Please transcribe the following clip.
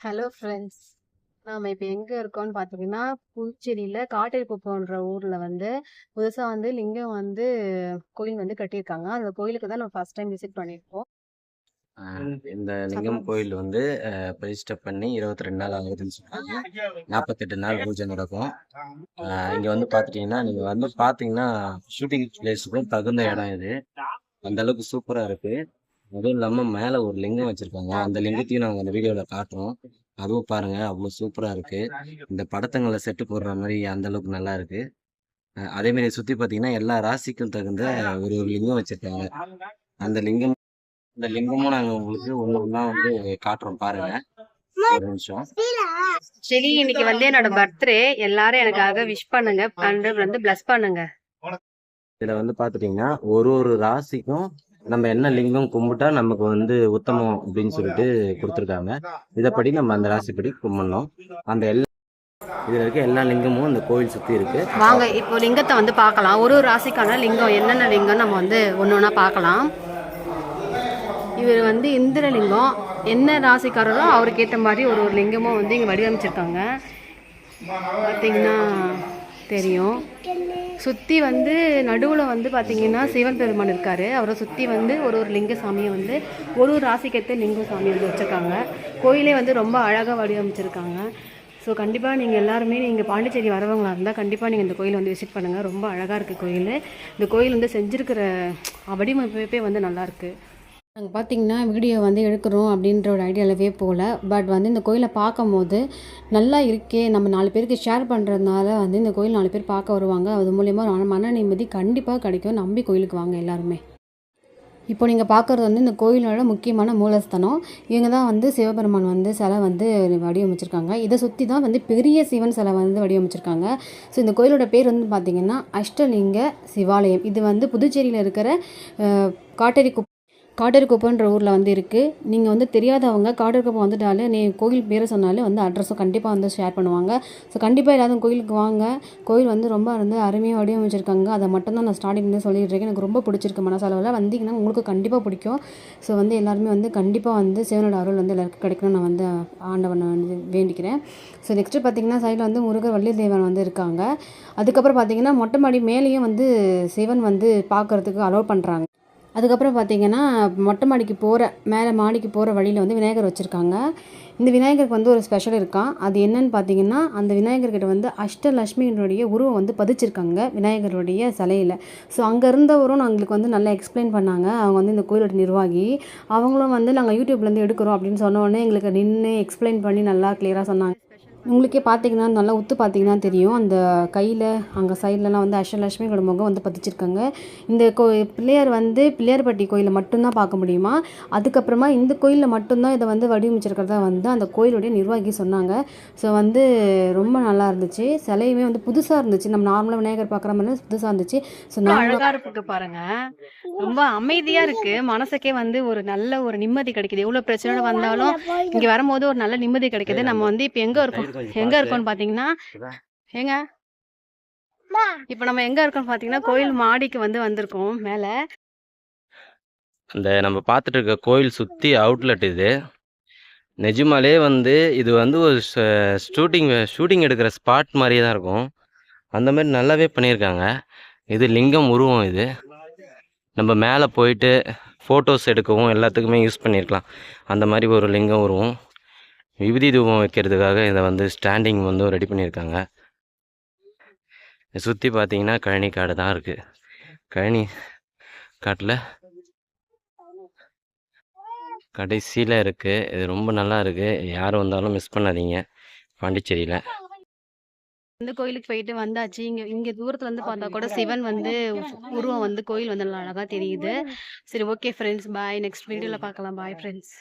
Hello friends நாம இப்போ எங்க இருக்கோம்னு பார்த்தீங்கன்னா புதுச்சேரியில காட்டேரிக்குப்பம்ன்ற ஊர்ல வந்து புதுசா வந்து லிங்கம் வந்து கோயில் வந்து கட்டியிருக்காங்க. அந்த கோயிலுக்கு தான் நம்ம ஃபர்ஸ்ட் டைம் விசிட் பண்ணியிருக்கோம். இந்த லிங்கம் கோயில் வந்து பிரதிஷ்டை பண்ணி இருபத்தி ரெண்டு நாள் ஆகுதுன்னு சொன்னாங்க. நாற்பத்தெட்டு நாள் பூஜை நடக்கும். இங்க வந்து பாத்துட்டீங்கன்னா நீங்க வந்து பாத்தீங்கன்னா ஷூட்டிங் பிளேஸுக்கும் தகுந்த இடம் இது. அந்த அளவுக்கு சூப்பரா இருக்கு. அதுவும் இல்லாம மேல ஒரு லிங்கம் வச்சிருக்காங்க. அந்த லிங்கத்தையும் நாங்க அந்த வீடியோல காட்டுறோம். அதுவும் பாருங்க அவ்வளவு சூப்பரா இருக்கு. இந்த படத்தங்களை செட்டு போடுற மாதிரி அந்த அளவுக்கு நல்லா இருக்கு. அதே மாதிரி சுத்தி பாத்தீங்கன்னா எல்லா ராசிக்கும் தகுந்த ஒரு ஒரு லிங்கம் வச்சிருக்காங்க. அந்த லிங்கம் இந்த லிங்கமும் நாங்க உங்களுக்கு ஒண்ணு ஒண்ணா வந்து காட்டுறோம். பாருங்க. ஒரு நிமிஷம். சரி இன்னைக்கு வந்து என்னோட பர்த்டே எல்லாரும் எனக்காக விஷ் பண்ணுங்க. வந்து பிளஸ் பண்ணுங்க. இதுல வந்து பாத்துட்டீங்கன்னா ஒரு ஒரு ராசிக்கும் நம்ம என்ன லிங்கம் கும்பிட்டா நமக்கு வந்து உத்தமம் அப்படின்னு சொல்லிட்டு கொடுத்துருக்காங்க. இதைப்படி நம்ம அந்த ராசிப்படி கும்பிடணும். அந்த எல்லா இதுல இருக்க எல்லா லிங்கமும் அந்த கோயில் சுத்தி இருக்கு. வாங்க இப்போ லிங்கத்தை வந்து பார்க்கலாம். ஒரு ஒரு ராசிக்கான லிங்கம் என்னென்ன லிங்கம் நம்ம வந்து ஒன்று ஒன்றா பார்க்கலாம். இவர் வந்து இந்திரலிங்கம். என்ன ராசிக்காரரோ அவருக்கு ஏற்ற மாதிரி ஒரு ஒரு லிங்கமும் வந்து இங்கே வடிவமைச்சிருக்காங்க. பார்த்தீங்கன்னா தெரியும். சுற்றி வந்து நடுவில் வந்து பார்த்தீங்கன்னா சிவன் பெருமான் இருக்கார். அவரை சுற்றி வந்து ஒரு ஒரு லிங்க சாமியை வந்து ஒரு ஒரு ராசிக்கேற்ற லிங்க சாமி வந்து வச்சுருக்காங்க. கோயிலே வந்து ரொம்ப அழகாக வடிவமைச்சிருக்காங்க. ஸோ கண்டிப்பாக நீங்கள் எல்லாருமே நீங்கள் பாண்டிச்சேரி வரவங்களாக இருந்தால் கண்டிப்பாக நீங்கள் இந்த கோயிலை வந்து விசிட் பண்ணுங்கள் ரொம்ப அழகாக இருக்குது கோயில். இந்த கோயில் வந்து செஞ்சுருக்கிற வடிவமைப்பே வந்து நல்லாயிருக்கு நாங்கள் பார்த்தீங்கன்னா வீடியோ வந்து எடுக்கிறோம் அப்படின்ற ஒரு ஐடியாலவே போகல பட் வந்து இந்த கோயிலை பார்க்கும்போது நல்லா இருக்கே நம்ம நாலு பேருக்கு ஷேர் பண்ணுறதுனால வந்து இந்த கோயில் நாலு பேர் பார்க்க வருவாங்க. அது மூலயமா மன நிம்மதி கண்டிப்பாக கிடைக்கும். நம்பி கோயிலுக்கு வாங்க எல்லாருமே. இப்போ நீங்கள் பார்க்குறது வந்து இந்த கோயிலோட முக்கியமான மூலஸ்தனம். இவங்க தான் வந்து சிவபெருமான் வந்து சிலை வந்து வடிவமைச்சிருக்காங்க. இதை சுற்றி தான் வந்து பெரிய சிவன் சிலை வந்து வடிவமைச்சிருக்காங்க. ஸோ இந்த கோயிலோட பேர் வந்து பார்த்திங்கன்னா அஷ்டலிங்க சிவாலயம். இது வந்து புதுச்சேரியில் இருக்கிற காட்டேரி குப் ஊரில் வந்து இருக்குது நீங்கள் வந்து தெரியாதவங்க காட்டேரிக்குப்பம் வந்துட்டாலே நீ கோயில் பேரை சொன்னாலே வந்து அட்ரஸும் கண்டிப்பாக வந்து ஷேர் பண்ணுவாங்க. ஸோ கண்டிப்பாக எல்லாரும் கோயிலுக்கு வாங்க. கோயில் வந்து ரொம்ப வந்து அருமையாக வடிவமைச்சிருக்காங்க. அதை மட்டும்தான் நான் ஸ்டார்டிங்லேருந்து சொல்லிட்டு இருக்கேன். எனக்கு ரொம்ப பிடிச்சிருக்கு மனசளவில். வந்தீங்கன்னா உங்களுக்கு கண்டிப்பாக பிடிக்கும். ஸோ வந்து எல்லாருமே வந்து கண்டிப்பாக வந்து சிவனோட அருள் வந்து எல்லாருக்கும் கிடைக்கணும்னு நான் வந்து ஆண்டவனை வந்து வேண்டிக்கிறேன். ஸோ நெக்ஸ்ட்டு பார்த்தீங்கன்னா சைடில் வந்து முருகர் வள்ளி தேவன் வந்து இருக்காங்க. அதுக்கப்புறம் பார்த்தீங்கன்னா மொட்டை மாடி மேலேயும் வந்து சிவன் வந்து பார்க்கறதுக்கு அலோவ் பண்ணுறாங்க அதுக்கப்புறம் பார்த்தீங்கன்னா மொட்டை மாடிக்கு போகிற மேலே மாடிக்கு போகிற வழியில் வந்து விநாயகர் வச்சுருக்காங்க. இந்த விநாயகருக்கு வந்து ஒரு ஸ்பெஷல் இருக்கான் அது என்னன்னு பார்த்தீங்கன்னா அந்த விநாயகர்கிட்ட வந்து அஷ்டலட்சுமியினுடைய உருவம் வந்து பதிச்சிருக்காங்க விநாயகருடைய சிலையில். ஸோ அங்கே இருந்தவரும் எங்களுக்கு வந்து நல்லா எக்ஸ்பிளைன் பண்ணாங்க. அவங்க வந்து இந்த கோயிலோட நிர்வாகி. அவங்களும் வந்து நாங்கள் யூடியூப்லேருந்து எடுக்கிறோம் அப்படின்னு சொன்ன எங்களுக்கு நின்று எக்ஸ்பிளைன் பண்ணி நல்லா கிளியராக சொன்னாங்க. உங்களுக்கே பார்த்தீங்கன்னா நல்லா உத்து பார்த்தீங்கன்னா தெரியும். அந்த கையில் அங்கே சைட்லலாம் வந்து அஷ்டலட்சுமியோட முகம் வந்து பதிச்சிருக்காங்க. இந்த கோ பிள்ளையார் வந்து பிள்ளையார்பட்டி கோயிலில் மட்டும்தான் பார்க்க முடியுமா? அதுக்கப்புறமா இந்த கோயிலில் மட்டும்தான் இதை வந்து வடிவமைச்சிருக்கிறதா வந்து அந்த கோயிலுடைய நிர்வாகி சொன்னாங்க. ஸோ வந்து ரொம்ப நல்லா இருந்துச்சு. சிலையுமே வந்து புதுசாக இருந்துச்சு. நம்ம நார்மலாக விநாயகர் பார்க்குற மாதிரி புதுசாக இருந்துச்சு. ஸோ அழகாக இருக்கு பாருங்க. ரொம்ப அமைதியாக இருக்கு. மனசுக்கே வந்து ஒரு நல்ல ஒரு நிம்மதி கிடைக்குது. எவ்வளோ பிரச்சனை வந்தாலும் இங்கே வரும்போது ஒரு நல்ல நிம்மதி கிடைக்குது. நம்ம வந்து இப்போ எங்கே இருக்கோம்? எங்க இருக்கோம்னு பாத்தீங்கன்னா ஏங்க? இப்போ நம்ம எங்க இருக்கோம்னு பாத்தீங்கன்னா கோயில் மாடிக்கு வந்து வந்திருக்கோம் மேல. அந்த நம்ம பார்த்துட்டு இருக்க கோயில் சுற்றி அவுட்லெட் இது. நிஜமாலே வந்து இது வந்து ஒரு ஷூட்டிங் ஷூட்டிங் எடுக்கிற ஸ்பாட் மாதிரியே தான் இருக்கும். அந்த மாதிரி நல்லாவே பண்ணியிருக்காங்க. இது லிங்கம் உருவம் இது. நம்ம மேலே போயிட்டு ஃபோட்டோஸ் எடுக்கவும் எல்லாத்துக்குமே யூஸ் பண்ணியிருக்கலாம். அந்த மாதிரி ஒரு லிங்கம் உருவம். விபூதி தூபம் வைக்கிறதுக்காக இதை வந்து ஸ்டாண்டிங் வந்து ரெடி பண்ணியிருக்காங்க. சுற்றி பார்த்தீங்கன்னா கழனி காடு தான் இருக்குது கழனி காட்டில் கடைசியில் இருக்குது இது ரொம்ப நல்லா இருக்குது யார் வந்தாலும் மிஸ் பண்ணாதீங்க. பாண்டிச்சேரியில். இந்த கோயிலுக்கு போயிட்டு வந்தாச்சு. இங்க இங்க தூரத்துல இருந்து பார்த்தா கூட சிவன் வந்து உருவம் வந்து கோயில் வந்து நல்லா அழகா தெரியுது. சரி ஓகே ஃப்ரெண்ட்ஸ் பாய் நெக்ஸ்ட் வீடியோல பார்க்கலாம். Bye friends